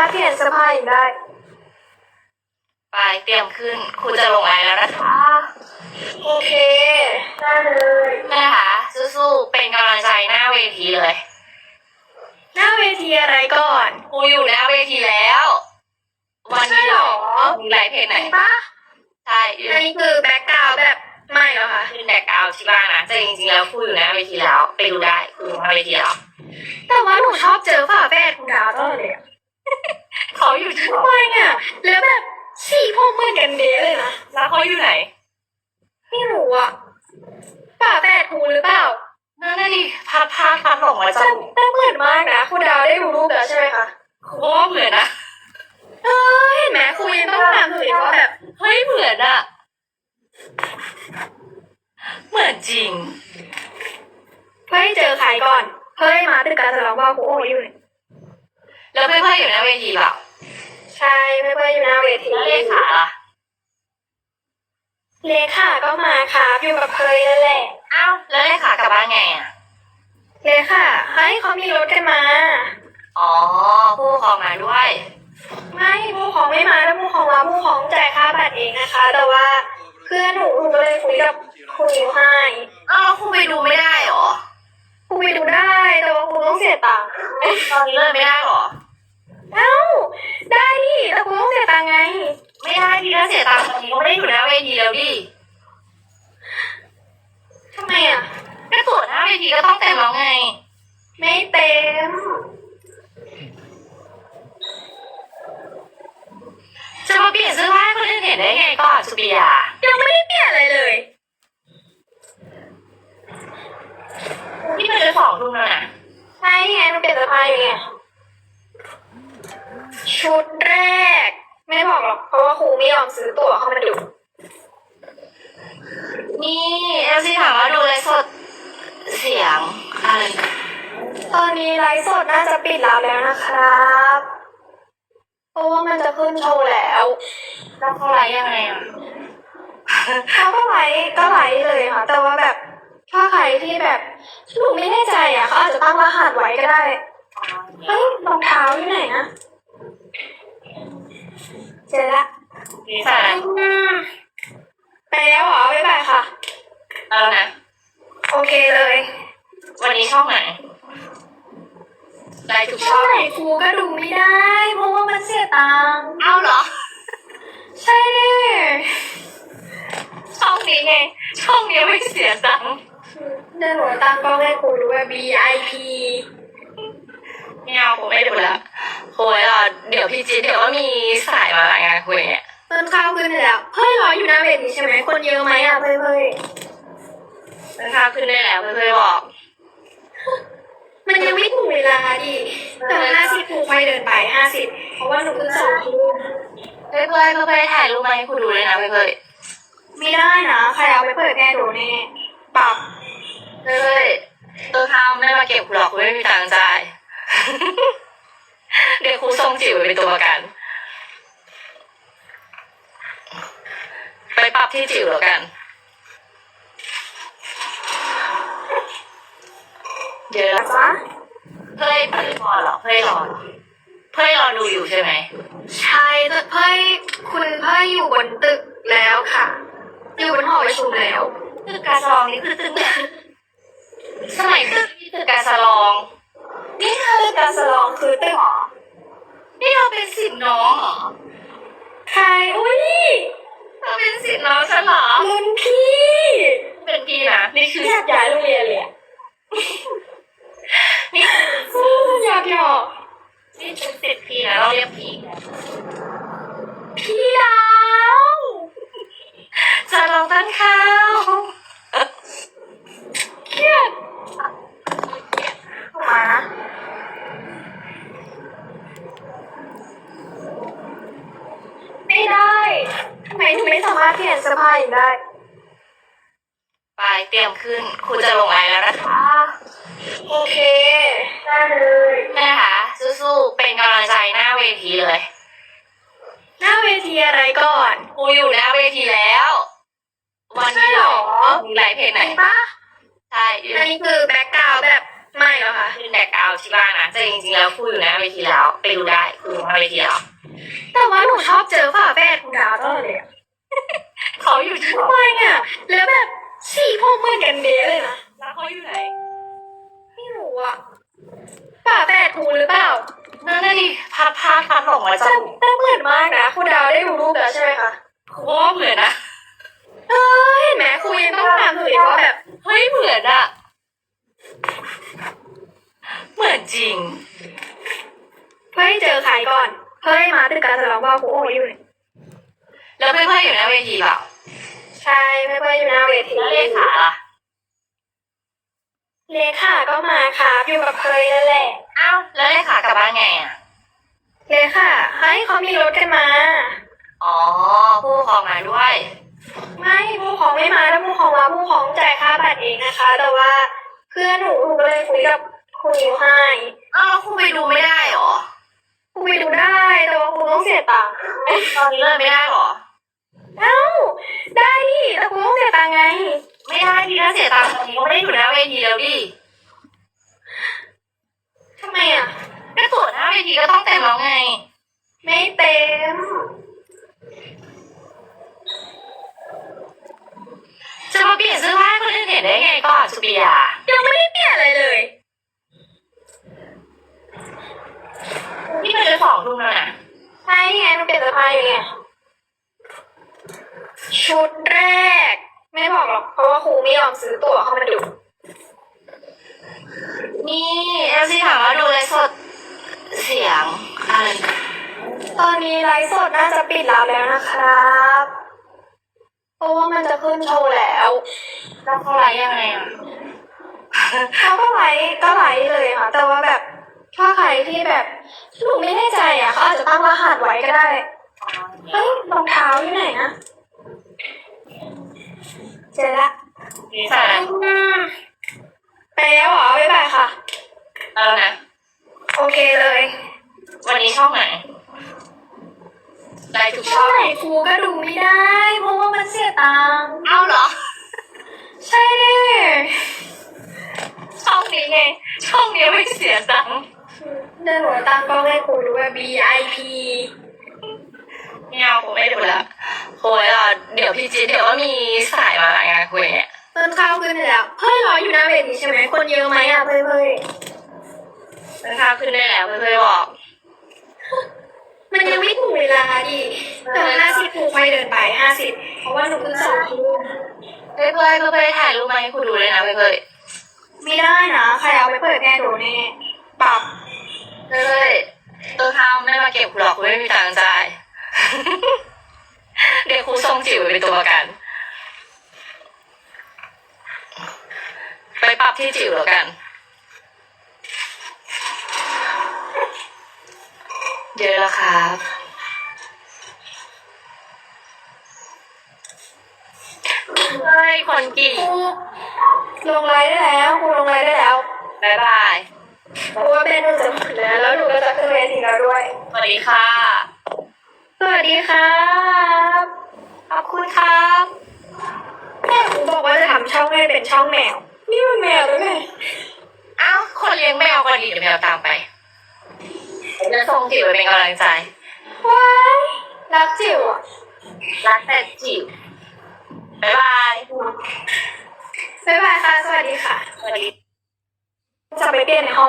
ารถเปลี่ยนเสื้อผ้าอีกได้ไปเตรียมขึ้นครูจะลงไลน์แล้วนะคะ โอเคได้เลยแม่คะสู้ๆเป็นกำลังใจหน้าเวทีเลยหน้าเวทีอะไรก่อนครูอยู่หน้าเวทีแล้ว วันนี้ใช่เหรอมีไลฟ์เพจไหนปะใช่อยู่อันนี้คือแบ็กกราวแบบไม่เหรอคะขึ้นแบกกราวด์ที่บ้านนะแต่จริงๆแล้วครูอยู่หน้าเวทีแล้ว ไปดูได้ครูอยู่หน้าเวทีแล้วแต่ว่าหนูชอบเจอฝาแฝดคุณดาวตลอดเลยอะ เขาอยู่ที่ทำไมอะแล้วแบบสีพวกเหมือนกันเดะเลยนะแล้วเขาอยู่ไหน ไม่รู้อะฝาแฝดครูหรือเปล่านั่นน่ะดิพัดพาพัดหลงมาแต่จากแต่เหมือนมากนะคุณดาวได้ดูรูปแล้วใช่ไหมคะครูว่าเหมือนนะเออเห็นไหมครูยังต้องถามถึงอีกว่าแบบเฮ้ยเหมือนอะเหมือนจริง เฮ้ยเจอใครก่อน เฮ้ยมาตึกการแสดงว่าครูโอ้ยอยู่เนี่ย แล้วเพื่อนๆอยู่หน้าเวทีเปล่าใช่เพื่อนๆอยู่หน้าเวทีแล้วเลขาล่ะเลขาก็มาครับอยู่กับเพยนั่นแหละอ้าวแล้วเลขากลับบ้านไงอะเลขาเฮ้ยเขามีรถกันมา อ๋อผู้ปกครองมาด้วย ไม่ผู้ของไม่มาแล้วผู้ของมาผู้ของจ่ายค่าบัตรเองนะคะ แต่ว่าเพื่อนหนูหนูก็เลยคุยกับครูให้อ้าวแล้วครูไปดูไม่ได้เหรอครูไปดูได้แต่ว่าครูต้องเสียตังค์ตอนนี้เริ่มไม่ได้เหรอ เอ้า ได้ดิแต่ครูต้องเสียตังค์ไง ไม่ได้ดิถ้าเสียตังค์ตอนนี้ก็ไม่ได้อยู่หน้าเวทีแล้วดิทำไมอะก็ตั๋วหน้าเวทีก็ต้องเต็มแล้วไง ไม่เต็ม จะมาเปลี่ยนเสื้อผ้าให้คนอื่นเห็นได้ไงก่อนสุปิยา ยังไม่ได้เปลี่ยนอะไรเลยนี่มันจะสองทุ่มแล้วนะ ใช่ไงมันเปลี่ยนเสื้อผ้าอยู่ไง ชุดแรก ไม่บอกหรอกเพราะว่าครูไม่ยอมซื้อตั๋วเข้ามาดู นี่เอลซี่ถามว่าดูไลฟ์สดเสียงอะไรตอนนี้ไลฟ์สดน่าจะปิดแล้วแล้วนะครับ เพราะว่ามันจะขึ้นโชว์แล้วแล้วเขาไลฟ์ยังไงอะเขาก็ไลฟ์ก็ไลฟ์เลยค่ะ แต่ว่าแบบถ้าใครที่แบบหนูไม่แน่ใจอะเขาอาจจะตั้งรหัสไว้ก็ได้ เฮ้ยรองเท้าอยู่ไหนนะ เจอละนี่ใส่อะไรไปแล้วเหรอบ๊ายบายค่ะ แล้วนะ โอเคเลย วันนี้ช่องไหนไลฟ์ทุกช่ช่อองงไหนครูก็ดูไม่ได้ เพราะว่ามันเสียตังค์เอ้าเหรอ ใช่ดิช่องนี้ไง ช่องนี้ไม่เสียตังค์เดี๋ยวหนูตั้งกล้องให้ครูดูว่า VIP ไม่เอาผมไม่ดูแล้วโอ้ยอะเดี๋ยวพี่จีดเดี๋ยวว่ามีสายมารายงานคุยเนี่ยต้นข้าวขึ้นแล้วเฮ้ยรออยู่หน้าเวทีใช่ไหมคนเยอะไหมอะเฮ้ยเฮ้ยนะคะขึ้นได้แล้วเพื่อนๆบอก มันยังไม่ถึงเวลาดิแต่ห้าสิบครูค่อยเดินไปห้าสิบเพราะว่าหนูเพิ่งสองทุ่มเพื่อนๆเพื่อนๆถ่ายรูปมาให้คุณดูเลยนะเพื่อนไม่ได้นะใครเอาไปเปิดแน่โดนแน่ปรับๆเพื่อนๆตัวข้าวไม่มาเก็บคุณหรอกคุณไม่มีตังค์จ่าย เดี๋ยวครูส่งจิ๋วไปเป็นตัวประกัน ไปปรับที่จิ๋วแล้วกันเยอะแล้วจ้ะเพื่อนเพื่อนรอเหรอเพื่อนรอเหรอเพื่อนรอดูอยู่ใช่ไหมใช่แต่เพ่ยคุณเพ่ยอยู่บนตึกแล้วค่ะ อยู่บนหอประชุมแล้วตึกกาซองนี่คือตึกสมัยตึกที่ตึกกาสลอง นี่คือการสลองคือตึกนี่เราเป็นสิทธิ์น้องเหรอใครอุ้ยเราเป็นสิทธิ์น้องฉันเหรอรุ่นพี่เป็นพี่นะนี่คืออยากย้ายโรงเรียนเลยอะนี่คืออยากหยอกนี่คือสิทธิ์พี่นะเราเรียกพี่พี่ดาวจะลองตั้งข้าว เครียดเข้ามาไม่ได้ทำไมถึงไม่สามารถเปลี่ยนเสื้อผ้าอีกได้ ไปเตรียมขึ้นครูจะลงไลน์แล้วนะคะ โอเค ได้เลยแม่คะสู้ๆเป็นกำลังใจหน้าเวทีเลย หน้าเวทีอะไรก่อนครูอยู่หน้าเวทีแล้ว วันนี้ใช่เหรอมีไลฟ์เพจไหนเห็นปะใช่อยู่อันนี้คือแบ็กกราวด์แบบไม่แล้วค่ะ ขึ้นแบ็กกราวด์ที่บ้านนะแต่จริงๆแล้วครูอยู่หน้าเวทีแล้ว ไปดูได้ครูอยู่หน้าเวทีแล้ว แต่ว่าหนูชอบเจอฝาแฝดคุณดาวตลอดเลยอะ เขาอยู่ที่ทำไมอะ แล้วแบบสีผมเหมือนกันเดะเลยนะแล้วเขาอยู่ไหน ไม่รู้อะฝาแฝดครูหรือเปล่า นั่นน่ะดิพัดพาดพัดหลงมาแต่จากแต่เหมือนมากนะคุณดาวได้ดูรูปแล้วใช่ไหมคะครูว่าเหมือนนะ เออเห็นไหมครูยังต้องถามหนูอีกว่าแบบ เฮ้ยเหมือนอะเหมือนจริง เฮ้ยเจอใครก่อน เฮ้ยมาตึกการแสดงว่าครูโอ้ยอยู่เนี่ย แล้วเพื่อนๆอยู่หน้าเวทีเปล่าใช่เพื่อนๆอยู่หน้าเวทีแล้วเลขาล่ะเลขาก็มาครับอยู่กับเคยนั่นแหละอ้าวแล้วเลขากลับบ้านไงอะเลขาเฮ้ยเขามีรถกันมา อ๋อผู้ปกครองมาด้วย ไม่ผู้ปกครองไม่มาถ้าผู้ปกครองมาผู้ปกครองจ่ายค่าบัตรเองนะคะ แต่ว่าเพื่อนหนูหนูก็เลยคุยกับครูนิวให้อ้าวแล้วครูไปดูไม่ได้เหรอครูไปดูได้แต่ว่าครูต้องเสียตังค์ตอนนี้เลยไม่ได้เหรอ เอ้า ได้ดิแต่ครูต้องเสียตังค์ไง ไม่ได้ดิถ้าเสียตังค์ตอนนี้ก็ไม่ได้อยู่หน้าเวทีแล้วดิทำไมอะก็ตั๋วหน้าเวทีก็ต้องเต็มแล้วไง ไม่เต็ม จะมาเปลี่ยนเสื้อผ้าให้คนอื่นเห็นได้ไงก่อนสุปิยา ยังไม่ได้เปลี่ยนอะไรเลยนี่มันจะสองทุ่มแล้วนะใช่นี่ไงมันเปลี่ยนเสื้อผ้าอยู่เนี่ย ชุดแรก ไม่บอกหรอกเพราะว่าครูไม่ยอมซื้อตั๋วเข้ามาดู นี่เอลซีถามว่าดูเลยสดเสียงอะไรตอนนี้ไลฟ์สดน่าจะปิดแล้วแล้วนะครับ เพราะว่ามันจะขึ้นโชว์แล้ว แล้วเขาไลฟ์ยังไงอะเขาก็ไลฟ์ก็ไลฟ์เลยค่ะ แต่ว่าแบบถ้าใครที่แบบหนูไม่แน่ใจอะเขาอาจจะตั้งรหัสไว้ก็ได้เฮ้ยรองเท้าอยู่ไหนนะ เจอละนี่ใส่อะไรไปแล้วเหรอบ๊ายบายค่ะแล้วนะ โอเคเลยวันนี้ช่องไหนไลฟ์ทุกช่ช่อองงไหนครูก็ดูไม่ได้ เพราะว่ามันเสียตังค์เอ้าเหรอ ใช่ดิช่องนี้ไง ช่องนี้ไม่เสียตังค์เดินหัวตั้งกล้องให้ครูดูว่า BIP ไม่เอาผมไม่ดูแล้ว โอ้ยอะเดี๋ยวพี่จีเดี๋ยวว่ามีสายมารายงานคุยเนี่ยต้นข้าวขึ้นแล้วเฮ้ยรออยู่หน้าเวทีใช่ไหมคนเยอะไหมอะเพื่อนเพื่อนราคาขึ้นได้แล้วเพื่อนๆบอก มันยังไม่ถึงเวลาดิเดี๋ยวห้าสิบครูค่อยเดินไปห้าสิบเพราะว่าหนูเพิ่งสองทุ่มเพื่อนๆเพื่อนๆถ่ายรูปมาให้ครูดูเลยนะเพื่อนๆไม่ได้นะใครเอาไปเปิดแน่โดนแน่ปรับเฮ้ยตัวข้าวไม่มาเก็บครูหรอกครูไม่มีตังค์จ่าย เดี๋ยวครูส่งจิ๋วไปเป็นตัวประกัน ไปปรับที่จิ๋วแล้วกัน เยอะแล้วครับเฮ้ยคนกี่ครูลงไลน์ได้แล้วครูลงไลน์ได้แล้วบายบายเพราะว่าแม่หนูจะหมดแล้วแล้วหนูก็จะขึ้นเวทีแล้วด้วย สวัสดีค่ะ สวัสดีครับ ขอบคุณครับแม่ครูบอกว่าจะทำช่องให้เป็นช่องแมว นี่มันแมวหรือไงเอ้าคนเลี้ยงแมวก็ดีเดี๋ยวแมวตามไปเดี๋ยวจะส่งจิ๋วไปเป็นกำลังใจ ว้ายรักจิ๋วอะรักแต่จิ๋วบ๊ายบายบ๊ายบายค่ะ สวัสดีค่ะ สวัสดี จะไปเปลี่ยนในห้อง